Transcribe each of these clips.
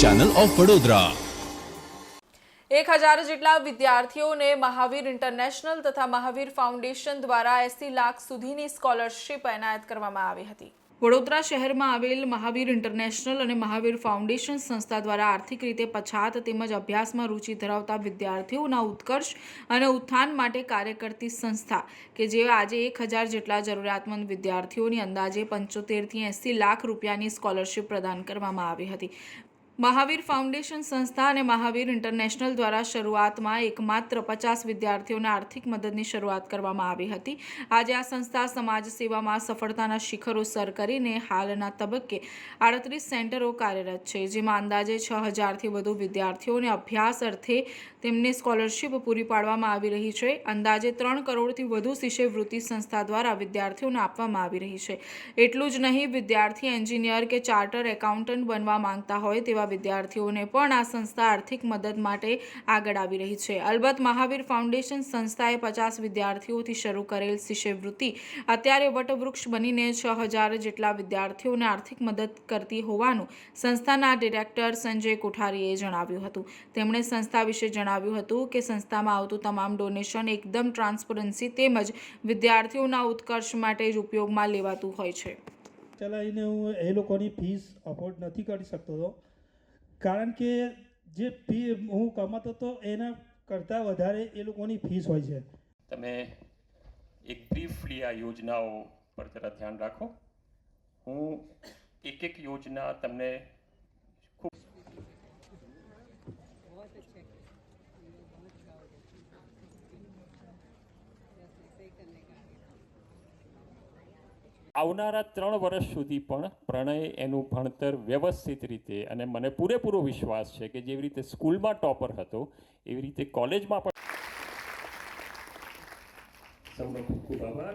Channel of Vadodara એક હજાર જેટલા વિદ્યાર્થીઓને મહાવીર ઇન્ટરનેશનલ તથા મહાવીર ફાઉન્ડેશન દ્વારા એસી લાખ સુધીની સ્કોલરશિપ એનાયત કરવામાં આવી હતી. વડોદરા શહેરમાં આવેલ મહાવીર ઇન્ટરનેશનલ અને મહાવીર ફાઉન્ડેશન સંસ્થા દ્વારા આર્થિક રીતે પછાત તેમજ અભ્યાસમાં રુચિ ધરાવતા વિદ્યાર્થીઓના ઉત્કર્ષ અને ઉત્થાન માટે કાર્ય કરતી સંસ્થા કે જે આજે એક હજાર જેટલા જરૂરિયાતમંદ વિદ્યાર્થીઓની અંદાજે પંચોતેરથી એંસી લાખ રૂપિયાની સ્કોલરશિપ પ્રદાન કરવામાં આવી હતી. મહાવીર ફાઉન્ડેશન સંસ્થા અને મહાવીર ઇન્ટરનેશનલ દ્વારા શરૂઆતમાં એકમાત્ર પચાસ વિદ્યાર્થીઓને આર્થિક મદદની શરૂઆત કરવામાં આવી હતી. આજે આ સંસ્થા સમાજ સેવામાં સફળતાના શિખરો સર કરીને હાલના તબક્કે આડત્રીસ સેન્ટરો કાર્યરત છે, જેમાં અંદાજે છ હજારથી વધુ વિદ્યાર્થીઓને અભ્યાસ અર્થે તેમને સ્કોલરશિપ પૂરી પાડવામાં આવી રહી છે. અંદાજે ત્રણ કરોડથી વધુ શિષ્યવૃત્તિ સંસ્થા દ્વારા વિદ્યાર્થીઓને આપવામાં આવી રહી છે. એટલું જ નહીં, વિદ્યાર્થી એન્જિનિયર કે ચાર્ટર એકાઉન્ટન્ટ બનવા માંગતા હોય તેવા વિદ્યાર્થીઓને પણ આ સંસ્થા આર્થિક મદદ માટે આગળ આવી રહી છે. અલબત્ત, મહાવીર ફાઉન્ડેશન સંસ્થાએ પચાસ વિદ્યાર્થીઓથી શરૂ કરેલ શિષ્યવૃત્તિ અત્યારે વટવૃક્ષ બનીને છ હજાર જેટલા વિદ્યાર્થીઓને આર્થિક મદદ કરતી હોવાનું સંસ્થાના ડિરેક્ટર સંજય કોઠારીએ જણાવ્યું હતું. તેમણે સંસ્થા વિશે જણાવ્યું હતું કે સંસ્થામાં આવતું તમામ ડોનેશન એકદમ ટ્રાન્સપરન્સી તેમજ વિદ્યાર્થીઓના ઉત્કર્ષ માટે જ ઉપયોગમાં લેવાતું હોય છે. ચલાવીને હું એ લોકોની ફીસ અફોર્ડ નથી કરી શકતો હતો કારણ કે જે ફી હું કમાતો હતો એના કરતાં વધારે એ લોકોની ફીસ હોય છે. તમે એક બ્રીફલી આ યોજનાઓ પર જરા ધ્યાન રાખો. હું એક એક યોજના તમને ખૂબ આવનારા ત્રણ વર્ષ સુધી પણ પ્રણય એનું ભણતર વ્યવસ્થિત રીતે અને મને પૂરેપૂરો વિશ્વાસ છે કે જેવી રીતે સ્કૂલમાં ટોપર હતો, એવી રીતે કોલેજમાં પણ સૌનો ખૂબ આભાર.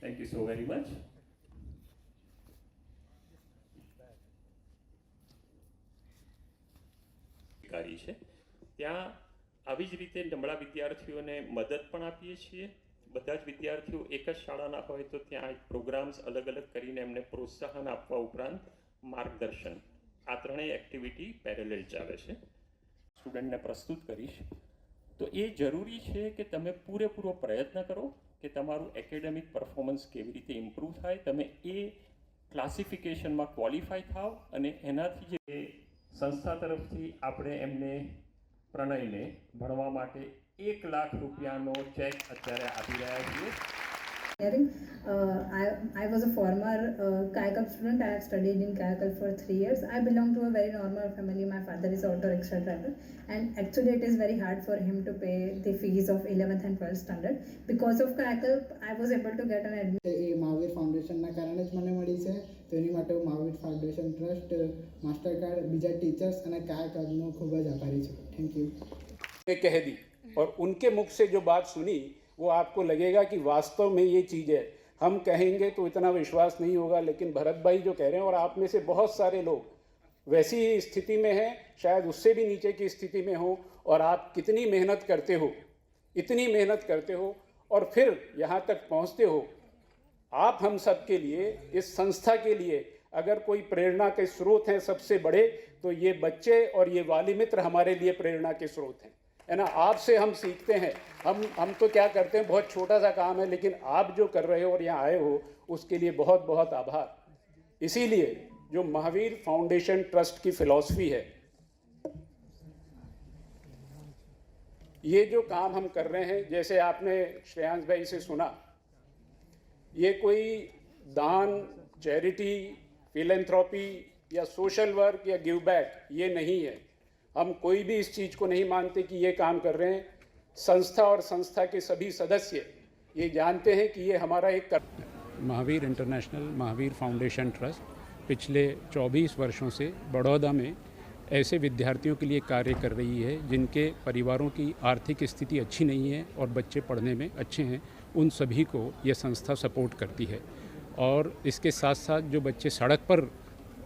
Thank you so very much કાર્ય છે. ત્યાં આવી જ રીતે નબળા વિદ્યાર્થીઓને મદદ પણ આપીએ છીએ. બધા જ વિદ્યાર્થીઓ એક જ શાળાના હોય તો ત્યાં પ્રોગ્રામ્સ અલગ અલગ કરીને એમને પ્રોત્સાહન આપવા ઉપરાંત માર્ગદર્શન. આ ત્રણેય એક્ટિવિટી પેરેલેલ ચાલે છે. સ્ટુડન્ટને પ્રસ્તુત કરીશ. તો એ જરૂરી છે કે તમે પૂરેપૂરો પ્રયત્ન કરો કે તમારું એકેડેમિક પરફોર્મન્સ કેવી રીતે ઇમ્પ્રૂવ થાય, તમે એ ક્લાસિફિકેશનમાં ક્વોલિફાય થાવ અને એનાથી જે સંસ્થા તરફથી આપણે એમને પ્રણયને ભણવા માટે એક લાખ રૂપિયાનો ચેક અત્યારે આપી રહ્યા છીએ I was a former uh, Kayakal student. I have studied in Kayakal for three years. I belong to a very normal family. My father is auto rickshaw driver, and actually it is very hard for him to pay the fees of 11th and 12th standard. Because of Kayakal, I was able to get an admission. એ મહાવીર ફાઉન્ડેશનના કારણે જ મને મળી છે તો એની માટે હું Mahavir foundation trust master card બીજા ટીચર્સ અને કાયકલનો ખૂબ જ આભારી છું થેન્ક યુ મેં કહી દી और उनके मुख से जो बात सुनी, वो आपको लगेगा कि वास्तव में ये चीज़ है। हम कहेंगे तो इतना विश्वास नहीं होगा, लेकिन भरत भाई जो कह रहे हैं, और आप में से बहुत सारे लोग वैसी स्थिति में हैं, शायद उससे भी नीचे की स्थिति में हो, और आप कितनी मेहनत करते हो, इतनी मेहनत करते हो, और फिर यहाँ तक पहुँचते हो। आप हम सब के लिए, इस संस्था के लिए, अगर कोई प्रेरणा के स्रोत हैं सबसे बड़े तो ये बच्चे और ये वाली मित्र हमारे लिए प्रेरणा के स्रोत हैं। है ना आपसे हम सीखते हैं। हम हम तो क्या करते हैं, बहुत छोटा सा काम है, लेकिन आप जो कर रहे हो और यहाँ आए हो, उसके लिए बहुत बहुत आभार। इसीलिए जो महावीर फाउंडेशन ट्रस्ट की फिलॉसफी है, ये जो काम हम कर रहे हैं, जैसे आपने श्रेयांश भाई से सुना, ये कोई दान, चैरिटी, फिलेंथ्रॉपी या सोशल वर्क या गिव बैक, ये नहीं है। हम कोई भी इस चीज़ को नहीं मानते कि ये काम कर रहे हैं। संस्था और संस्था के सभी सदस्य ये जानते हैं कि ये हमारा एक कर... Mahavir international, Mahavir foundation trust पिछले 24 वर्षों से बड़ौदा में ऐसे विद्यार्थियों के लिए कार्य कर रही है, जिनके परिवारों की आर्थिक स्थिति अच्छी नहीं है और बच्चे पढ़ने में अच्छे हैं, उन सभी को यह संस्था सपोर्ट करती है। और इसके साथ साथ जो बच्चे सड़क पर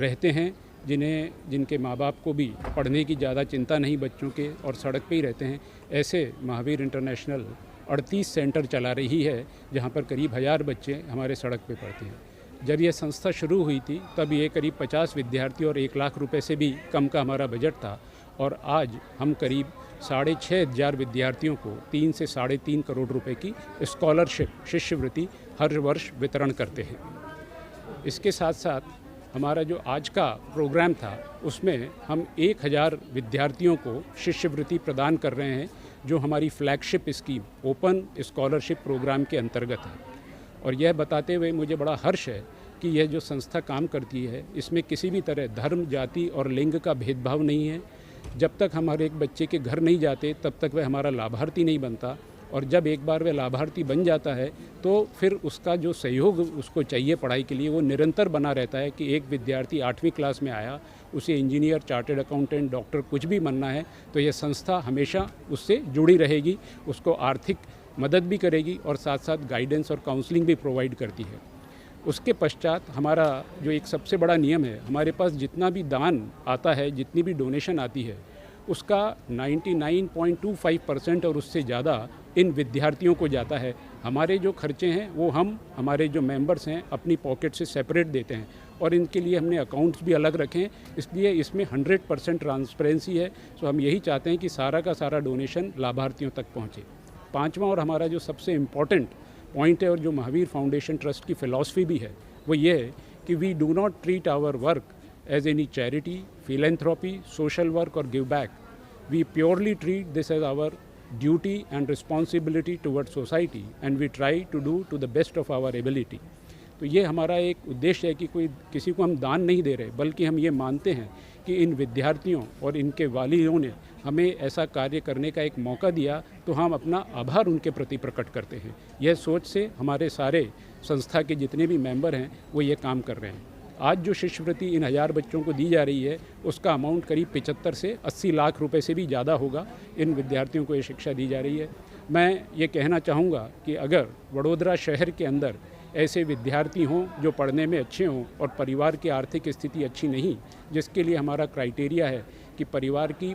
रहते हैं जिन्हें, जिनके माँ बाप को भी पढ़ने की ज़्यादा चिंता नहीं बच्चों के और सड़क पे ही रहते हैं, ऐसे महावीर इंटरनेशनल अड़तीस सेंटर चला रही है, जहाँ पर करीब हज़ार बच्चे हमारे सड़क पे पढ़ते हैं। जब यह संस्था शुरू हुई थी, तब ये करीब 50 विद्यार्थियों और एक लाख रुपए से भी कम का हमारा बजट था और आज हम करीब साढ़े छः हज़ार विद्यार्थियों को तीन से साढ़े तीन करोड़ रुपए की स्कॉलरशिप, शिष्यवृत्ति हर वर्ष वितरण करते हैं। इसके साथ साथ हमारा जो आज का प्रोग्राम था, उसमें हम एक हज़ार विद्यार्थियों को शिष्यवृत्ति प्रदान कर रहे हैं, जो हमारी flagship scheme open scholarship programme के अंतर्गत है। और यह बताते हुए मुझे बड़ा हर्ष है कि यह जो संस्था काम करती है, इसमें किसी भी तरह धर्म, जाति और लिंग का भेदभाव नहीं है। जब तक हमारे एक बच्चे के घर नहीं जाते, तब तक वह हमारा लाभार्थी नहीं बनता। और जब एक बार वह लाभार्थी बन जाता है तो फिर उसका जो सहयोग उसको चाहिए पढ़ाई के लिए, वो निरंतर बना रहता है कि एक विद्यार्थी आठवीं क्लास में आया, उसे इंजीनियर चार्टेड अकाउंटेंट, डॉक्टर कुछ भी बनना है तो यह संस्था हमेशा उससे जुड़ी रहेगी, उसको आर्थिक मदद भी करेगी और साथ साथ गाइडेंस और काउंसलिंग भी प्रोवाइड करती है। उसके पश्चात हमारा जो एक सबसे बड़ा नियम है, हमारे पास जितना भी दान आता है, जितनी भी डोनेशन आती है, उसका 99.25 परसेंट और उससे ज़्यादा इन विद्यार्थियों को जाता है। हमारे जो खर्चे हैं, वो हम, हमारे जो मेंबर्स हैं, अपनी पॉकेट से सेपरेट देते हैं और इनके लिए हमने अकाउंट्स भी अलग रखे हैं। इसलिए इसमें 100 परसेंट ट्रांसपेरेंसी है। सो हम यही चाहते हैं कि सारा का सारा डोनेशन लाभार्थियों तक पहुँचे। पाँचवा और हमारा जो सबसे इंपॉर्टेंट पॉइंट है और जो महावीर फाउंडेशन ट्रस्ट की फ़िलासफ़ी भी है, वो ये है कि we do not treat our work as any charity philanthropy social work और give back we purely treat this as our duty and responsibility towards society, and we try to do to the best of our ability. तो ये हमारा एक उद्देश्य है कि कोई, किसी को हम दान नहीं दे रहे, बल्कि हम ये मानते हैं कि इन विद्यार्थियों और इनके वालियों ने हमें ऐसा कार्य करने का एक मौका दिया तो हम अपना आभार उनके प्रति प्रकट करते हैं यह सोच से हमारे सारे संस्था के जितने भी मेंबर हैं, वो ये काम कर रहे हैं आज जो शिष्यवृत्ति इन हज़ार बच्चों को दी जा रही है, उसका अमाउंट करीब पिचहत्तर से अस्सी लाख रुपए से भी ज़्यादा होगा इन विद्यार्थियों को ये शिक्षा दी जा रही है। मैं ये कहना चाहूँगा कि अगर वडोदरा शहर के अंदर ऐसे विद्यार्थी हों जो पढ़ने में अच्छे हों और परिवार की आर्थिक स्थिति अच्छी नहीं, जिसके लिए हमारा क्राइटेरिया है कि परिवार की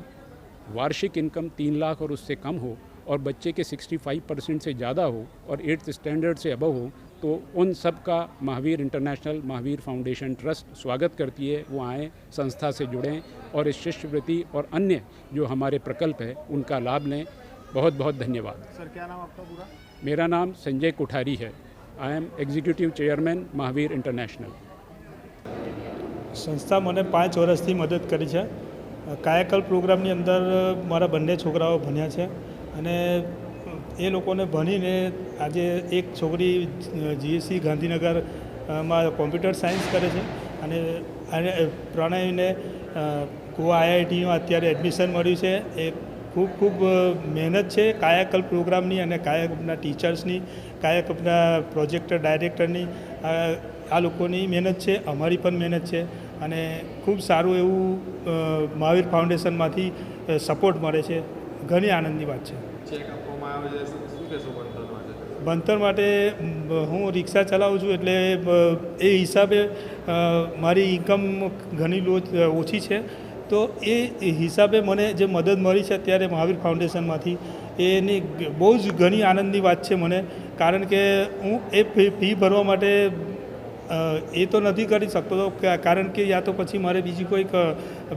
वार्षिक इनकम तीन लाख और उससे कम हो और बच्चे के 65 परसेंट से ज़्यादा हो और एट्थ स्टैंडर्ड से अबव हो तो उन सब का Mahavir international Mahavir foundation trust स्वागत करती है वो आएँ संस्था से जुड़ें और इस शिष्यवृत्ति और अन्य जो हमारे प्रकल्प है उनका लाभ लें बहुत बहुत धन्यवाद सर क्या नाम आपका पूरा मेरा नाम संजय कोठारी है I am executive chairman Mahavir international સંસ્થા મને પાંચ વર્ષથી મદદ કરી છે કાયાકલ્પ પ્રોગ્રામની અંદર મારા બંને છોકરાઓ ભણ્યા છે અને એ લોકોને ભણીને આજે એક છોકરી જીએસસી ગાંધીનગરમાં કોમ્પ્યુટર સાયન્સ કરે છે અને અને પ્રણયને ગોવા આઈઆઈટીમાં અત્યારે એડમિશન મળ્યું છે. એ ખૂબ ખૂબ મહેનત છે કાયાકલ્પ પ્રોગ્રામની અને કાયાકલ્પના ટીચર્સની, કાયાકલ્પના પ્રોજેક્ટર ડાયરેક્ટરની. આ લોકોની મહેનત છે, અમારી પણ મહેનત છે અને ખૂબ સારું એવું મહાવીર ફાઉન્ડેશનમાંથી સપોર્ટ મળે છે. ઘણી આનંદની વાત છે. ભણતર માટે? હું રિક્ષા ચલાવું છું એટલે એ હિસાબે મારી ઇન્કમ ઘણી ઓછી છે. તો એ હિસાબે મને જે મદદ મળી છે અત્યારે મહાવીર ફાઉન્ડેશનમાંથી એની બહુ જ ઘણી આનંદની વાત છે મને. કારણ કે હું એ ફી ભરવા માટે એ તો નથી કરી શકતો. કારણ કે યા તો પછી મારે બીજી કોઈક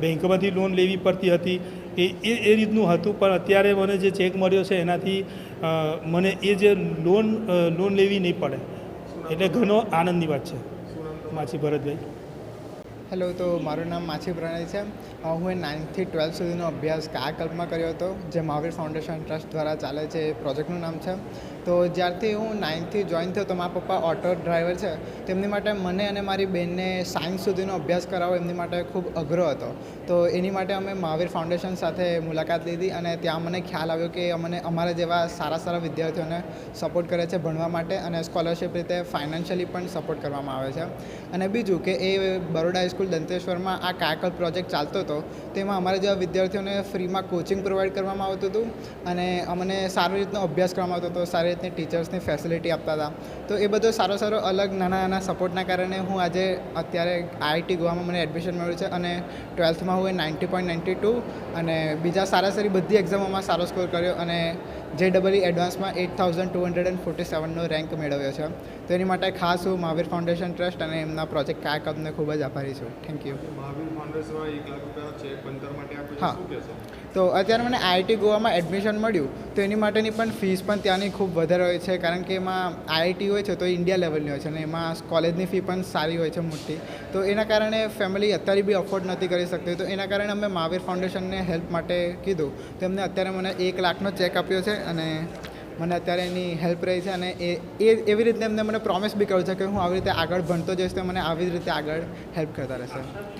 બેંકમાંથી લોન લેવી પડતી હતી. એ એ એ રીતનું હતું પણ અત્યારે મને જે ચેક મળ્યો છે એનાથી મને એ જે લોન લોન લેવી નહીં પડે. એટલે ઘણો આનંદની વાત છે. માછી ભરતભાઈ. હેલો તો મારું નામ માછી પ્રણય છે. હું નાઇન્થથી ટ્વેલ્થ સુધીનો અભ્યાસ કાયાકલ્પમાં કર્યો હતો, જે મહાવીર ફાઉન્ડેશન ટ્રસ્ટ દ્વારા ચાલે છે, એ પ્રોજેક્ટનું નામ છે. તો જ્યારથી હું નાઇન્થથી જોઈન થયો તો મારા પપ્પા ઓટો ડ્રાઈવર છે તેમની માટે મને અને મારી બહેનને સાયન્સ સુધીનો અભ્યાસ કરાવવો એમની માટે ખૂબ અઘરો હતો. તો એની માટે અમે મહાવીર ફાઉન્ડેશન સાથે મુલાકાત લીધી અને ત્યાં મને ખ્યાલ આવ્યો કે અમને અમારા જેવા સારા સારા વિદ્યાર્થીઓને સપોર્ટ કરે છે ભણવા માટે અને સ્કોલરશિપ રીતે ફાઇનાન્શિયલી પણ સપોર્ટ કરવામાં આવે છે. અને બીજું કે એ બરોડા હાઈસ્કૂલ દંતેશ્વરમાં આ કાયકલ પ્રોજેક્ટ ચાલતો હતો તેમાં અમારા જેવા વિદ્યાર્થીઓને ફ્રીમાં કોચિંગ પ્રોવાઈડ કરવામાં આવતું હતું અને અમને સારી રીતનો અભ્યાસ કરવામાં આવતો હતો, સારી રીતની ટીચર્સની ફેસિલિટી આપતા હતા. તો એ બધો સારો સારો અલગ નાના નાના સપોર્ટના કારણે હું આજે અત્યારે આઈઆઈટી ગોવામાં મને એડમિશન મળ્યું છે અને ટ્વેલ્થમાં હું એ નાઇન્ટી પોઈન્ટ નાઇન્ટી ટુ અને બીજા સારા સારી બધી એક્ઝામોમાં સારો સ્કોર કર્યો અને જે ડબલ એડવાન્સમાં eight thousand two hundred and forty સેવનનો rank મેળવ્યો છે. તો એની માટે ખાસ હું મહાવીર ફાઉન્ડેશન ટ્રસ્ટ અને એમના પ્રોજેક્ટ કાયાકલ્પને ખૂબ જ આભારી છું. થેન્ક યુ મહાવીર ફાઉન્ડેશન એક લાખ હા. તો અત્યારે મને આઈઆઈટી ગોવામાં એડમિશન મળ્યું તો એની માટેની પણ ફીસ પણ ત્યાંની ખૂબ વધારે હોય છે કારણ કે એમાં આઈઆઈટી હોય છે તો ઇન્ડિયા લેવલની હોય છે અને એમાં કોલેજની ફી પણ સારી હોય છે મોટી. તો એના કારણે ફેમિલી અત્યારે બી અફોર્ડ નથી કરી શકતી. તો એના કારણે અમે મહાવીર ફાઉન્ડેશનને હેલ્પ માટે કીધું. તો એમને અત્યારે મને એક લાખનો ચેક આપ્યો છે અને મને અત્યારે એની હેલ્પ રહી છે અને એ એ એવી રીતે એમને મને પ્રોમિસ બી કર્યું છે કે હું આવી રીતે આગળ ભણતો જઈશ તો મને આવી જ રીતે આગળ હેલ્પ કરતા રહેશે.